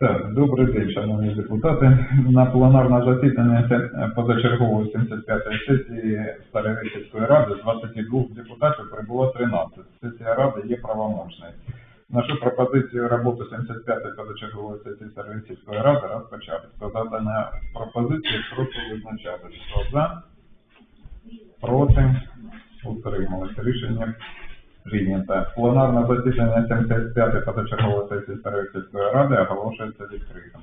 Так, добрий день, шановні депутати. На пленарне засідання позачергової 75-ї сесії Старовисівської ради з 22 депутатів прибуло 13. Сесія ради є правомочною. Нашу пропозицію роботи 75-ї позачергової сесії Старовисівської ради розпочати. Хто за дану пропозицію, прошу визначатися. Хто за, проти, утрималися. Рішення прийнято. Пленарне засідання 75-ї позачергової сесії Старовицької ради оголошується відкритим.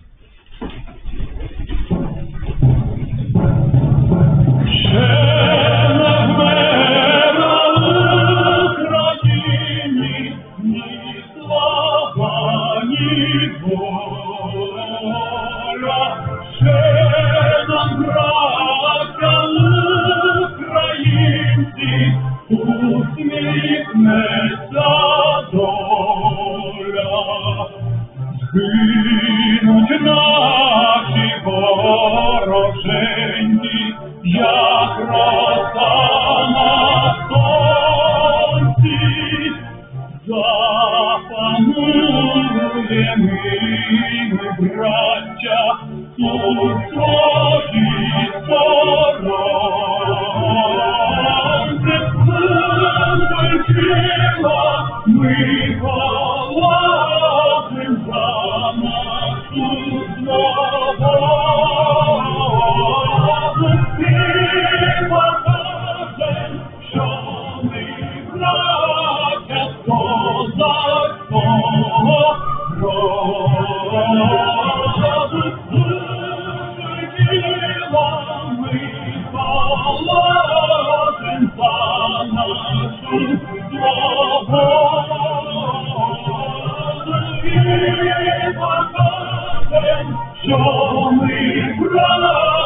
Bin und що ми браття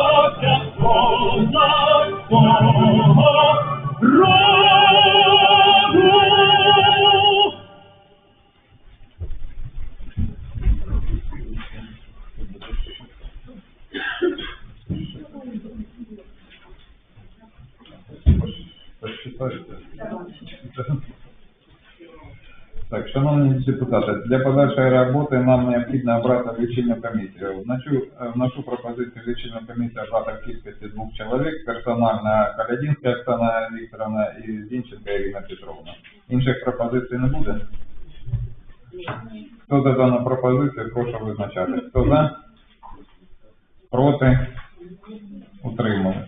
шановні для подальшої роботи нам необхідно обрати лічильну комісію. Вношу, в нашу пропозицію лічильну комісію обрати в кількості двох чоловік, персонально Калядінська Оксана Вікторовна і Зінченка Ірина Петровна. Інших пропозицій не буде? Хто за дану пропозицію, прошу визначати. Хто за? Проти? Утримали.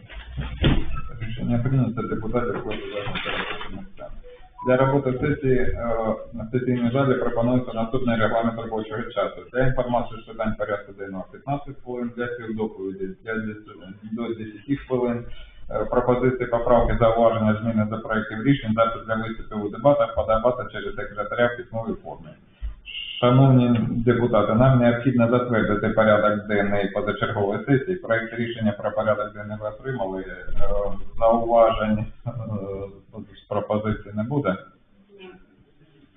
Рішення прийнято, депутатів робочі місця. Для роботи сесії е, на сесійній залі пропонується наступний регламент робочого часу. Для інформації з питань порядку денного 15 хвилин, для співдоповіді для 10 до 10 хвилин. Е, Пропозиції, поправки, зауваження, зміни до проєктів рішень, запит для виступів у дебатах подавати через секретаря в письмовій формі. Шановні депутати, нам необхідно затвердити порядок денний позачергової сесії. Проект рішення про порядок денний ви отримали. Е, Зауважень е, з пропозицій не буде.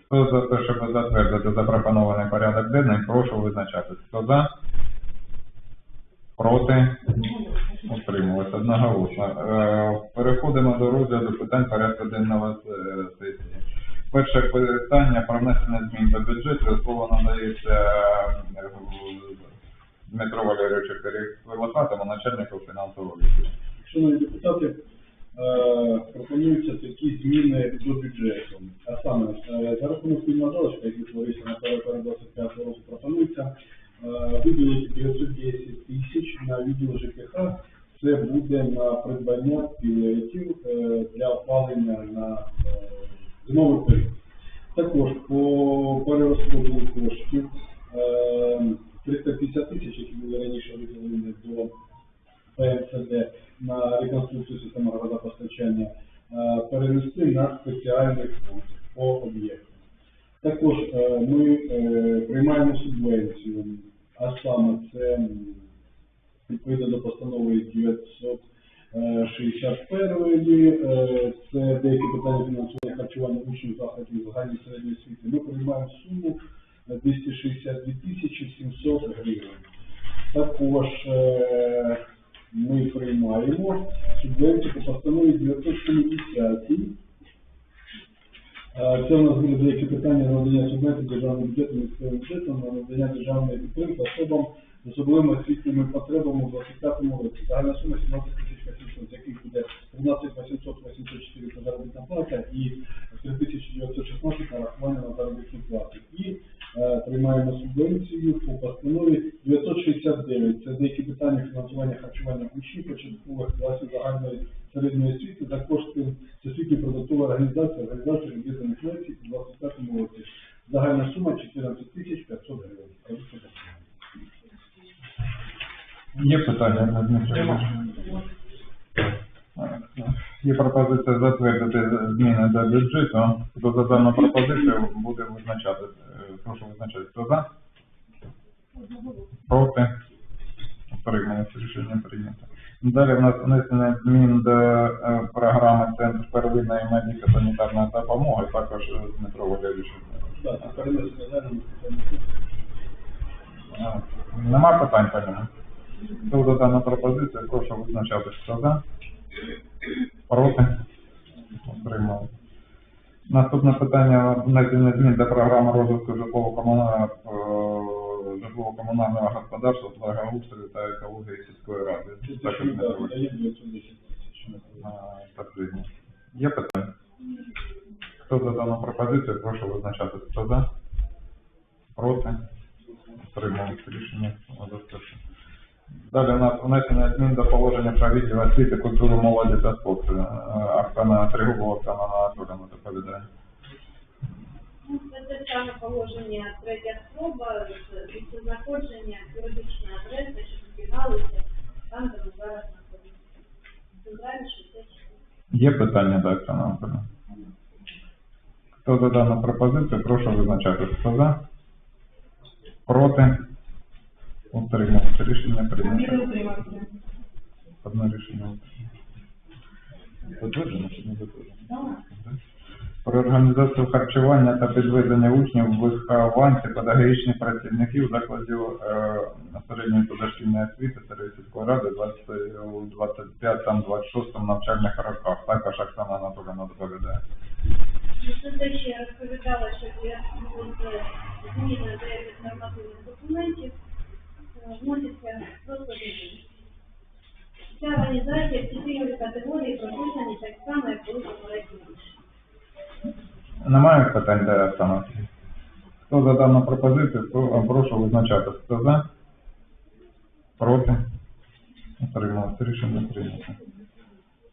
Хто за те, щоб затвердити запропонований порядок денний, прошу визначатись. Хто за? Проти? Утримувалися одноголосно. Е, Переходимо до розгляду питань порядку денного е, сесії. Перше питання про внесення змін до бюджету. Слово надається е, Дмитру Валерійовичу Перехвилататому, начальнику фінансового відділу. Шановні депутати, е, пропонуються такі зміни до бюджету. А саме, е, за рахунок спільного залишка, який творився на перед 25 року, пропонується виділити 910 тисяч на відділ ЖКХ. Це буде на придбання пілетів для опалення на зимовий період. Також по перерозподілу коштів е, 350 тисяч, які були раніше виділені до ПМСД на реконструкцію системи водопостачання е, перенести на спеціальний фонд по об'єкту. Також е, ми е, приймаємо субвенцію, а саме це відповідно до постанови 961, е, це деякі питання фінансування харчування учнів закладів загальної середньої освіти. Ми приймаємо суму е, 262 тисячі 700 гривень. Також е, ми приймаємо субвенцію по постанові 970 Е, Це у нас буде деякі питання надання субвенцій державним бюджетом місцевим бюджетом на надання державної підтримки особам з особливими освітніми потребами у 25 році. Загальна сума 17 тисяч 800, з яких буде 13 800 804 по заробітна плата і 3 тисячі 916 нарахування на заробітну плату. І е, приймаємо субвенцію по постанові 969. Це деякі питання фінансування харчування учнів початкових класів загальної середньої освіти за кошти Всесвітньої продуктової організації, організації об'єднаних націй у 25 році. Загальна сума Є питання на Дмитро? Є пропозиція затвердити зміни до бюджету. Хто за дану пропозицію буде визначати. Е, Прошу визначати. Хто за? Проти? Утрималися. Рішення прийнято. Далі в нас внесення змін до е, програми Центр первинної медико-санітарної допомоги. Також Дмитро Валерійович. Так, Нема питань по ньому? Хто за дану пропозицію, прошу визначатися. Хто за? Проти? Отримали. Наступне питання внесення змін до програми розвитку житлово-комунального е, житлово-комунального господарства, благоустрою та екології сільської ради. Це те, Також що ми не так, даємо 910 тисяч. Потрібно. Є питання? Хто за дану пропозицію, прошу визначатися. Хто за? Проти? Отримали рішення. Далі у нас внесення змін до положення про відділ освіти, культури, молоді та спорту. Е, Оксана Тригубова, Оксана Анатолійовна доповідає. Це саме положення третя спроба, місце знаходження, юридична адреса, що збігалися, там, де ми зараз знаходимося. Є питання до Оксани Анатолійовни? Хто за дану пропозицію, прошу визначатися. Хто за? Проти? Утримався. Рішення прийнято. Одне рішення. Затверджено чи не затверджено? Про організацію харчування та підвезення учнів вихованців педагогічних працівників закладів е, середньої та дошкільної освіти Старої ради 25-26 навчальних роках. Також Оксана Анатолійовна доповідає. Ну, Це те, що я розповідала, що для зміни деяких нормативних документів е, вносяться зміни. Ця організація всі пільгові категорії прописані так само, як були попередні. Немає питань до Оксани? Хто за дану пропозицію, то прошу визначатися. Хто за? Проти? Утримався. Рішення прийнято.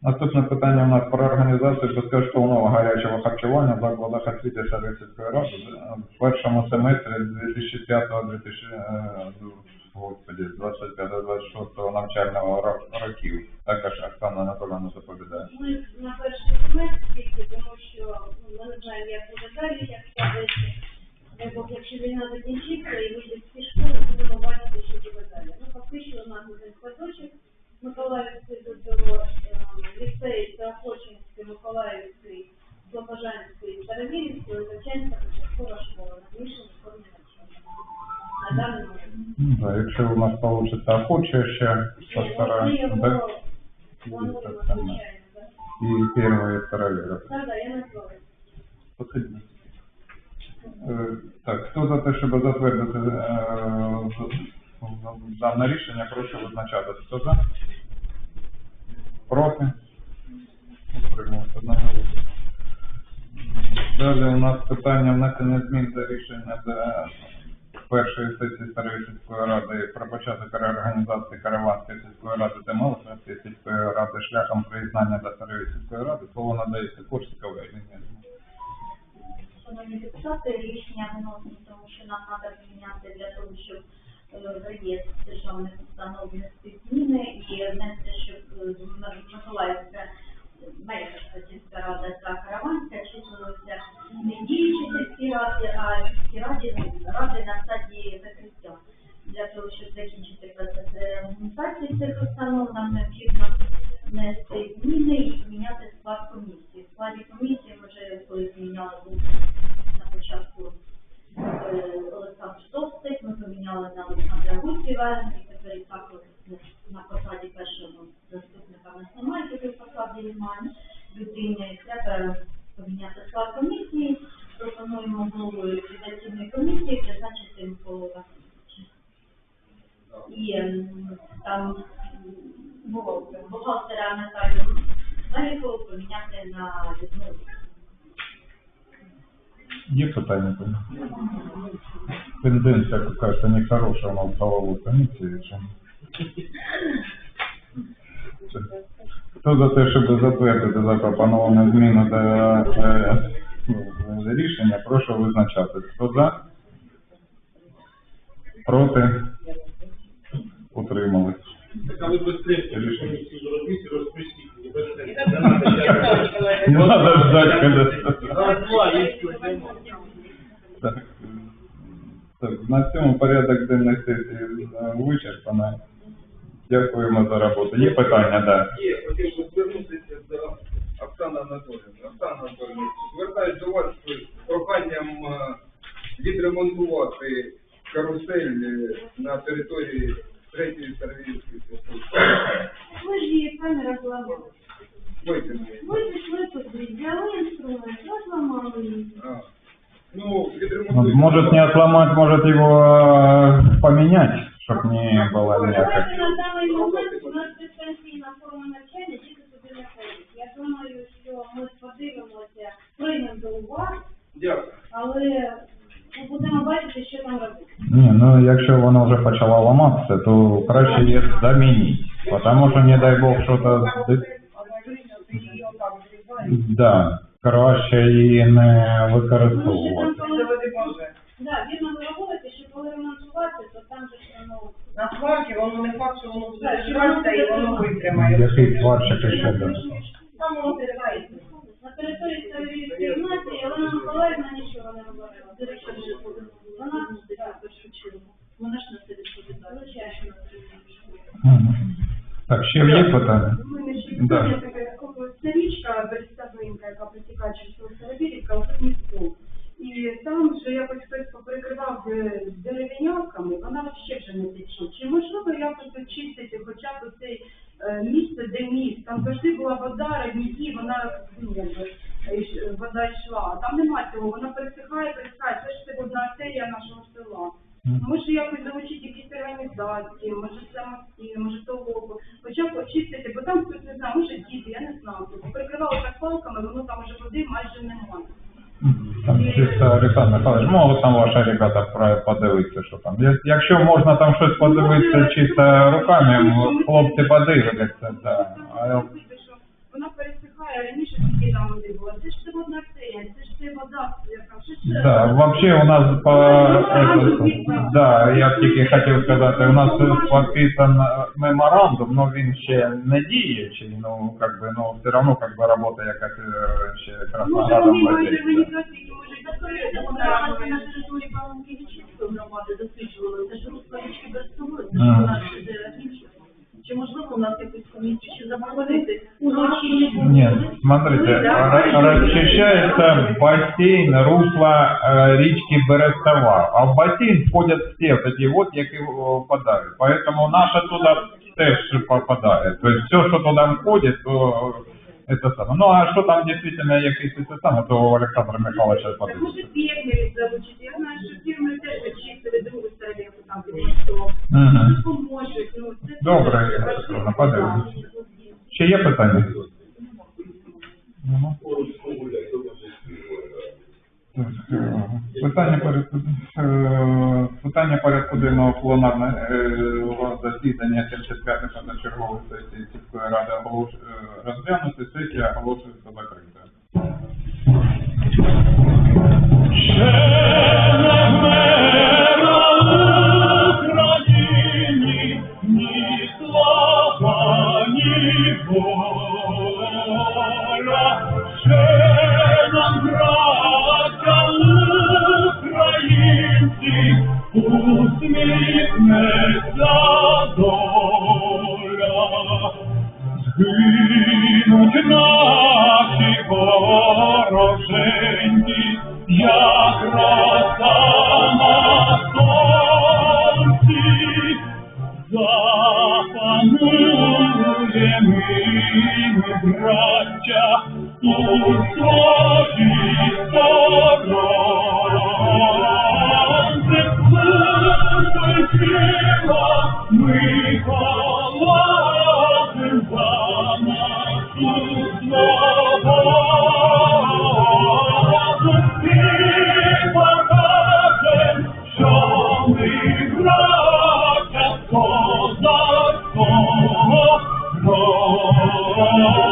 Наступне питання у нас про організацію безкоштовного гарячого харчування в закладах освіти Шарисівської ради в першому семестрі 2005-2000, е, господи, 25-26 навчального ро- років. Також Оксана Анатолійовна доповідає. Ми на перший семестр тільки, тому що ну, ми не знаємо, як буде далі, як складеться. Бог, якщо війна закінчиться і вийде з ці школи, будемо бачити, що буде далі. Ну, що у нас один садочок Миколаївський до е, ліцей Теохочинський, да, якщо у нас вийде охоче ще постараємося, да? І першої, і второї роки. Так, так, я назвала. Потрібно. Е, Так, хто за те, щоб затвердити е, дане рішення, прошу визначатися. Хто за? Проти? Далі у нас питання внесення змін до рішення першої сесії Старої сільської ради про початок реорганізації Караванської сільської ради та Малосвятської сільської ради шляхом приєднання до Старої сільської ради. Слово надається Корсиковій Ніні. Шановні депутати, рішення виносимо, тому що нам треба прийняти для того, щоб е, реєстр державних установ внести зміни і внести, щоб е, Миколаївська Єльман, людини треба поміняти склад комісії. Пропонуємо голову ліквідаційної комісії призначити Миколова. І е, там бухгалтера Наталію Мелікову поміняти на відмову. Є питання до них? Тенденція якась не хороша у нас голову комісії. Все. Хто за те, щоб затвердити запропоновану зміну до е, е, рішення, прошу визначатись. Хто за? Проти? Утримались. Так, а ви безпечно Рішення. комісію зробіть і розпустіть. Не є що, нема. Так, так, на цьому порядок денний сесії е, вичерпано. Дякуємо за роботу. Є питання, да. Є, хотів би звернутися до Оксани Анатоліївни. Оксана Анатоліївна, звертаюсь до вас з проханням е, відремонтувати карусель е, на території третьої Сергіївської сільської. Ми ж її самі розламали. Виконує. Ви пішли туди, взяли інструмент, розламали її. А. Ну, Ну, відремонтуйте. Может не отломать, может его э, поменять, Дистанційна навчання тільки не ходить. Я думаю, що ми подивимося, приймемо до уваги, Дякую. але ми будемо бачити, що там робити. Не, ну якщо воно вже почало ламатися, то краще її замінити. Потому що, не дай Бог, що-то... Да, краще її не використовувати. Так, вірно ви говорите, що коли ремонтувати, то там же ж воно... На сварці воно не факт, що воно буде і воно витримає. Який сварщик ще буде? Там воно тримається. На території Савірівської гімназії Олена Миколаївна нічого не говорила. Вона, першу чергу. Вона ж на це відповідає. Так, ще є питання? Да. питання таке, це річка Берестовинка, яка протікає через село Старобірівка, у місту. І там вже якось хтось поперекривав е, дерев'янками, вона ще вже не тече. Чи можливо якось очистити хоча б цей е, місце, де міст? Там завжди була вода, родники, вона ну, е, вода йшла. Там нема цього, вона пересихає, пересихає. Це ж це одна артерія нашого села. Може якось залучити якісь організації, може самостійно, може того, хоча б очистити, бо там хтось не знаю, може діти, я не знаю. Прикривали так палками, воно там вже води майже немає. Там чисто Олександр Михайлович, можуть там ваші ребята подивитися, що там. Якщо можна там щось подивитися чисто руками, хлопці подивляться, да. А Вона пересихає, раніше тільки там води було. Це ж водна артерія, це ж це вода, яка ще ще. Да, вообще у нас по это, да, я тільки хотів сказати, у нас підписан меморандум, но він ще не діючий, ну как би, ну все равно как би робота якась е, ще Може Красноградом вони ведеться. організації, які можуть Це допомагати. на території Павловки-Вічівської громади досліджували, це ж розповідки Берестової, це ж Ага. у де. Чи можливо у нас якусь комісію ще запросити? Уночі Нет, смотрите, ра- расчищается бассейн, русло э, речки Берестова, а в бассейн входят все вот эти вот, які попадают. Поэтому наше туда теж попадает. То есть все, что туда входит, то это самое. Ну а что там действительно якийсь це саме, то Олександр Михайлович Михайловича подивиться. фермерів залучити. Я знаю, що фірми теж очистили другу сторону, там мостом. Мгм. Поможуть. Ну, це Добре, подивимось. Ще є питання? Нема? Питання порядку е, питання порядку денного пленарного е, засідання 75 позачергової сесії сільської ради е, розглянути, сесія оголошується закритою. Запанує ми, браття, у своїй Oh.